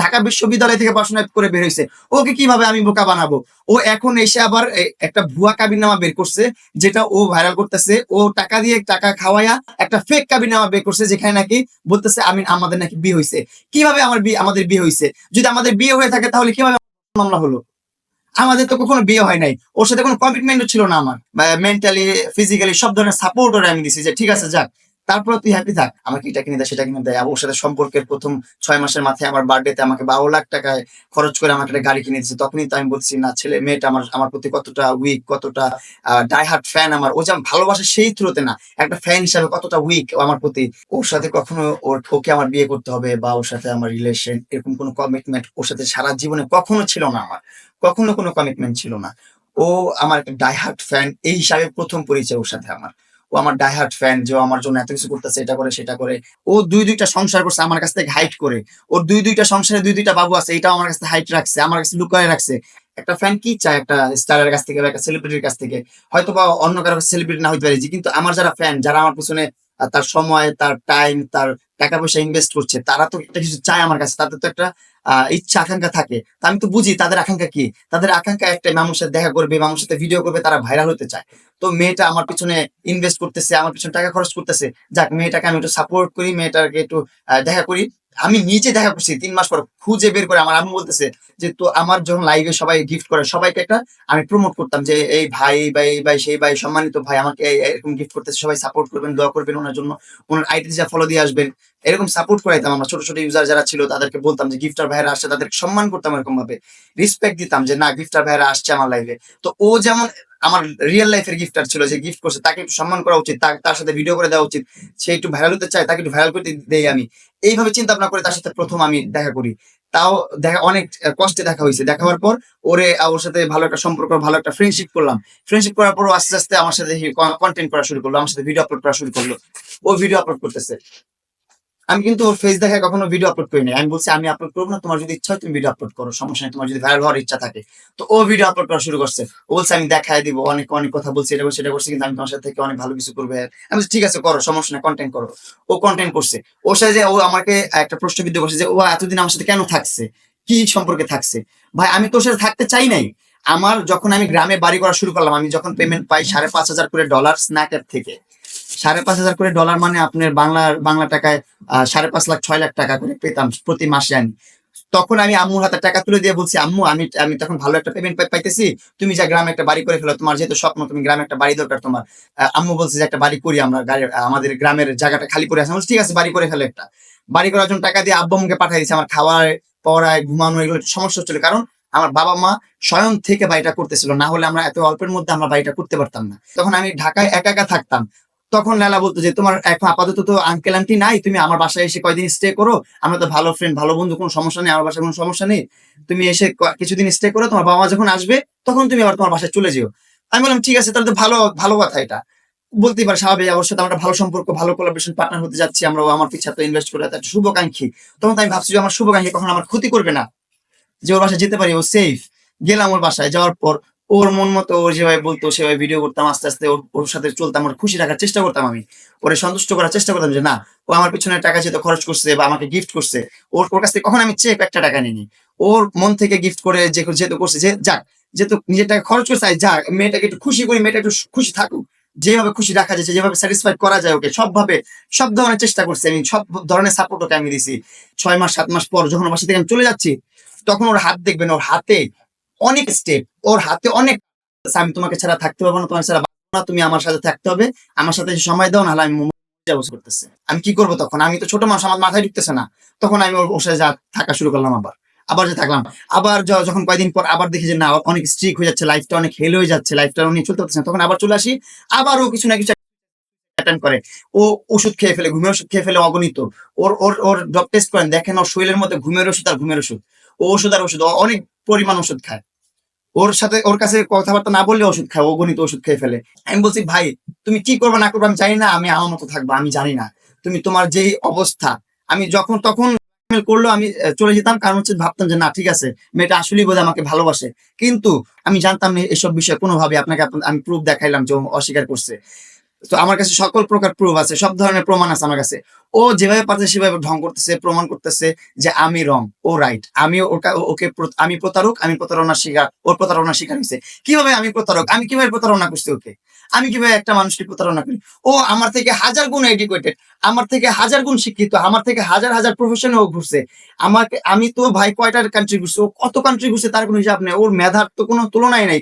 ঢাকা বিশ্ববিদ্যালয় থেকে পড়াশোনা করে বের হয়েছে। ওকে কীভাবে আমি বোকা বানাবো? ও এখন এসে আবার একটা ভুয়া কাবিননামা বের করছে, যেটা ও ভাইরাল করতেছে। ও টাকা দিয়ে টাকা খাওয়ায়া একটা ফেক কাবিননামা বের করছে, যেখানে নাকি বলতেছে আমি আমাদের নাকি বিয়ে হয়েছে। কীভাবে আমার বিয়ে, আমাদের বিয়ে হয়েছে? যদি আমাদের বিয়ে হয়ে থাকে, তাহলে কীভাবে মামলা হলো? আমাদের তো কখনো বিয়ে হয় নাই। ওর সাথে কোনো কমিটমেন্টও ছিল না আমার। মেন্টালি ফিজিক্যালি সব ধরনের সাপোর্ট ওরা আমি দিছি যে, ঠিক আছে, যাক। তারপর তুই হ্যাপি থাক। আমাকে এটা কিনে দেয় সেটা কিনে দেয় ওর সাথে সম্পর্কের প্রথম ছয় মাসের মাথায় আমার বার্থডেতে আমাকে বারো লাখ টাকায় খরচ করে আমাকে একটা গাড়ি কিনে দিচ্ছে তখনই তো আমি বলছি, না, ছেলে, মেয়েটা আমার আমার প্রতি কতটা উইক কতটা ডাই হার্ট ফ্যান আমার। ও যে আমি ভালোবাসে সেই থ্রুতে না, একটা ফ্যান হিসাবে কতটা উইক আমার প্রতি। ওর সাথে কখনো ওর, ওকে আমার বিয়ে করতে হবে বা ওর সাথে আমার রিলেশন এরকম কোনো কমিটমেন্ট ওর সাথে সারা জীবনে কখনো ছিল না আমার। কখনো কোনো কমিটমেন্ট ছিল না। ও আমার একটা ডাইহার্ট ফ্যান এই হিসাবে প্রথম পরিচয় ওর সাথে আমার। ও আমার ডাইহার্ট ফ্যান যে আমার জন্য এত কিছু করতেছে, এটা করে, সেটা করে। ও দুই দুইটা সংসার করছে আমার কাছ থেকে হাইট করে। ওর দুই দুইটা সংসারে দুই দুইটা বাবু আছে, এটাও আমার কাছে হাইট রাখছে, আমার কাছে লুকায় রাখছে। একটা ফ্যান কি চায় একটা স্টারের কাছ থেকে বা একটা সেলিব্রিটির কাছ থেকে? হয়তো বা অন্য কারও সেলিব্রিটি না হইতে পারে, কিন্তু আমার যারা ফ্যান যারা আমার পিছনে তার সময়, তার টাইম তার টাকা পয়সা ইনভেস্ট করছে, তারা তো একটা কিছু চায় আমার কাছে তাদের তো একটা ইচ্ছা, আকাঙ্ক্ষা থাকে। তা আমি তো বুঝি তাদের আকাঙ্ক্ষা কি? তাদের আকাঙ্ক্ষা একটাই মানুষের সাথে দেখা করবে মানুষের সাথে ভিডিও করবে, তারা ভাইরাল হতে চায়। তো মেয়েটা আমার পিছনে ইনভেস্ট করতেছে, আমার পিছনে টাকা খরচ করতেছে। যাক, মেয়েটাকে আমি একটু সাপোর্ট করি, মেয়েটাকে একটু দেখা করি। আমি নিজে দেখা করছি, তিন মাস পর খুঁজে বের করে আমার আম্মু বলতেছে যে, তো আমার যখন লাইভে সবাই গিফট করে, সবাইকে একটা আমি প্রমোট করতাম যে, এই ভাই ভাই ভাই, সেই ভাই, সম্মানিত ভাই, আমাকে এরকম গিফট করতেছে, সবাই সাপোর্ট করবেন, দোয়া করবেন ওনার জন্য। ওনার আইডি যা ফলো দিয়ে আসবেন এরকম সাপোর্ট করাইতাম আমরা। ছোট ছোট ইউজার যারা ছিল, তাদেরকে বলতাম যে গিফটার ভাইরা আসছে, তাদেরকে সম্মান করতাম এরকম ভাবে। রেসপেক্ট দিতাম যে, না গিফটার ভাইরা আসছে আমার লাইভে তো ও যেমন আমার রিয়েল লাইফের গিফটার ছিল, যে গিফট করছে, তাকে একটু সম্মান করা উচিত, তার- তার সাথে ভিডিও করে দেওয়া উচিত। সে একটু ভাইরাল হতে চায়, তাকে একটু ভাইরাল করতে দেই আমি। এইভাবে চিন্তা ভাবনা করে তার সাথে প্রথম আমি দেখা করি। তাও দেখা, অনেক কষ্টে দেখা হয়েছে। দেখা হওয়ার পর ওরে, ওর সাথে ভালো একটা সম্পর্ক, ভালো একটা ফ্রেন্ডশিপ করলাম। ফ্রেন্ডশিপ করার পর আস্তে আস্তে আমার সাথে কন্টেন্ট করা শুরু করল, আমার সাথে ভিডিও আপলোড করা শুরু করল। ও ভিডিও আপলোড করতেছে। আমি কিন্তু ওর ফেস দেখে কখনো ভিডিও আপলোড করি নাই। আমি বলছি, আমি আপলোড করব না। তোমার যদি ইচ্ছা হয় তুমি ভিডিও আপলোড করো। সমস্যা নেই, তোমার যদি ভাইরাল হওয়ার ইচ্ছা থাকে। তো ও ভিডিও আপলোড করা শুরু করছে। ও বলছে, আমি দেখায় দিব, অনেক অনেক কথা বলছি, এটা সেটা করছি, কিন্তু আমি তোমার সাথে থেকে অনেক ভালো কিছু করবে। আমি ঠিক আছে, করো, সমস্যা নেই কন্টেন্ট করো। ও কন্টেন্ট করছে। ওর সাথে যে ও আমাকে একটা প্রশ্ন প্রশ্নবিদ্ধ করছে যে, ও এতদিন আমার সাথে কেন থাকছে? কি সম্পর্কে থাকছে? ভাই, আমি তোর সাথে থাকতে চাই নাই। আমার যখন আমি গ্রামে বাড়ি করা শুরু করলাম, আমি যখন পেমেন্ট পাই সাড়ে পাঁচ হাজার করে ডলার স্ন্যাক থেকে সাড়ে পাঁচ হাজার করে ডলার মানে আপনার বাংলার বাংলা টাকায় সাড়ে পাঁচ লাখ ছয় লাখ টাকা করে পেতাম প্রতি মাসে আমি। তখন আমি আম্মুর হাতে টাকা তুলে দিয়ে বলছি আম্মু আমি আমি তখন ভালো একটা পেমেন্ট পাইতেছি। তুমি যা গ্রামে একটা বাড়ি করে ফেলো তোমার যেহেতু স্বপ্ন তুমি গ্রামে একটা বাড়ি দরকার তোমার। আম্মু বলছে যে একটা বাড়ি করি আমরা আমাদের গ্রামের জায়গাটা খালি করে বলছি, ঠিক আছে বাড়ি করে ফেলে একটা। বাড়ি করার জন্য টাকা দিয়ে আব্বু আম্মুকে পাঠিয়ে দিয়েছে আমার খাওয়ায় পড়ায় ঘুমানো এগুলো সমস্যা হচ্ছিল। কারণ আমার বাবা মা স্বয়ং থেকে বাড়িটা করতেছিল না হলে আমরা এত অল্পের মধ্যে আমরা বাড়িটা করতে পারতাম না। তখন আমি ঢাকায় একা একা থাকতাম। তখন লালা বলতো যে, তোমার এখন আপাতত তো আঙ্কেল আন্টি নাই, তুমি আমার বাসায় এসে কয়দিন স্টে করো। আমরা তো ভালো ফ্রেন্ড ভালো বন্ধু, কোনো সমস্যা নেই, আমার বাসায় কোনো সমস্যা নেই। তুমি এসে কিছুদিন স্টে করো, তোমার বাবা মা যখন আসবে, তখন তুমি আবার তোমার বাসায় চলে যেও। আমি বললাম, ঠিক আছে, তাহলে তো ভালো ভালো কথা এটা। বলতেই পারে, স্বাভাবিক সাথে আমার ভালো সম্পর্ক, ভালো কোলাবরেশন পার্টনার হতে যাচ্ছি, আমরা আমার পিছা তো ইনভেস্ট করে একটা শুভকাঙ্ক্ষী। তখন আমি ভাবছি যে, আমার শুভকাঙ্ক্ষী কখন আমার ক্ষতি করবে না। যে ওর বাসায় যেতে পারি, ও সেফ গেলাম ওর বাসায়, যাওয়ার পর ওর মন মতো ও যেভাবে বলতো, সেভাবে ভিডিও করতাম, আস্তে আস্তে ওর ওর সাথে চলতাম, ওর খুশি রাখার চেষ্টা করতাম আমি। ওরে সন্তুষ্ট করার চেষ্টা করতাম যে, না, ও আমার পিছনে টাকা যেহেতু খরচ করছে বা আমাকে গিফট করছে, ওর ওর কাছ থেকে কখন আমি চেক একটা টাকা নিইনি। ওর মন থেকে গিফট করে যে, যেহেতু করছে, যে, যাক, যেহেতু নিজের টাকা খরচ করছে যাক মেয়েটাকে একটু খুশি করি, মেয়েটা একটু খুশি থাকুক। যেভাবে খুশি রাখা যাচ্ছে যেভাবে স্যাটিসফাইড করা যায় ওকে, সবভাবে, সব ধরনের চেষ্টা করছে আমি, সব ধরনের সাপোর্ট ওকে আমি দিছি। ছয় মাস, সাত মাস পর যখন ওর বাসা থেকে আমি চলে যাচ্ছি, তখন ওর হাত দেখবেন, ওর হাতে অনেক স্টেপ ওর হাতে অনেক আমি তোমাকে ছাড়া থাকতে পারব না তোমার ছাড়া না, তুমি আমার সাথে থাকতে হবে, আমার সাথে সময় দাও, নাহলে আমি করতেছে। আমি কি করব তখন? আমি তো ছোট মানুষ, আমার মাথায় ঢুকতেছে না। তখন আমি ওর সাথে যা থাকা শুরু করলাম আবার। আবার যে থাকলাম, আবার যখন কয়েকদিন পর আবার দেখি যে না অনেক স্ট্রিক হয়ে যাচ্ছে লাইফটা অনেক হেল হয়ে যাচ্ছে লাইফটা উনি চলতে পারতেছে না, তখন আবার চলে আসি, আবার ও কিছু না কিছু করে। ও ওষুধ খেয়ে ফেলে, ঘুমের ওষুধ খেয়ে ফেলে অগণিত। ওর ওর ওর ডক টেস্ট করেন, দেখেন ওর শরীরের মধ্যে ঘুমের ওষুধ আর ঘুমের ওষুধ। ও ওষুধ আর ওষুধ অনেক পরিমাণ ওষুধ খায়। ওর সাথে ওর কাছে কথাবার্তা না বললে ওষুধ খায়, ও গণিত ওষুধ খেয়ে ফেলে। আমি বলছি, ভাই, তুমি কি করবে, না করবে, আমি জানি না, আমি আমার মতো থাকব, আমি জানি না। তুমি তোমার যেই অবস্থা, আমি যখন তখন করল, আমি চলে যেতাম, কারণ হচ্ছে ভাবতাম যে, না, ঠিক আছে, মেয়েটা আসলেই বোধ আমাকে ভালোবাসে। কিন্তু আমি জানতাম না এসব বিষয়ে, কোনোভাবে আপনাকে আপ- আমি প্রুফ দেখাইলাম যে অস্বীকার করছে। তো আমার কাছে সকল প্রকার প্রুফ আছে, সব ধরনের প্রমাণ আছে আমার কাছে। ও যেভাবে পারছে, সেভাবে ঢং করতেছে, প্রমাণ করতেছে যে আমি রং ও রাইট আমি ওকে আমি প্রতারক, আমি প্রতারণার শিকার, ওর প্রতারণার শিকার হয়েছে। কীভাবে আমি প্রতারক? আমি কীভাবে প্রতারণা করছি ওকে? আমি কীভাবে একটা মানুষকে প্রতারণা করি? ও আমার থেকে হাজার গুণ এডুকেটেড আমার থেকে হাজার গুণ শিক্ষিত, আমার থেকে হাজার হাজার প্রফেশনে ও ঘুরছে। আমাকে আমি তো ভাই কয়টার কান্ট্রি ঘুরছে? ও কত কান্ট্রি ঘুরছে তার কোনো হিসাব নেই। ওর মেধার তো কোনো তুলনাই নেই।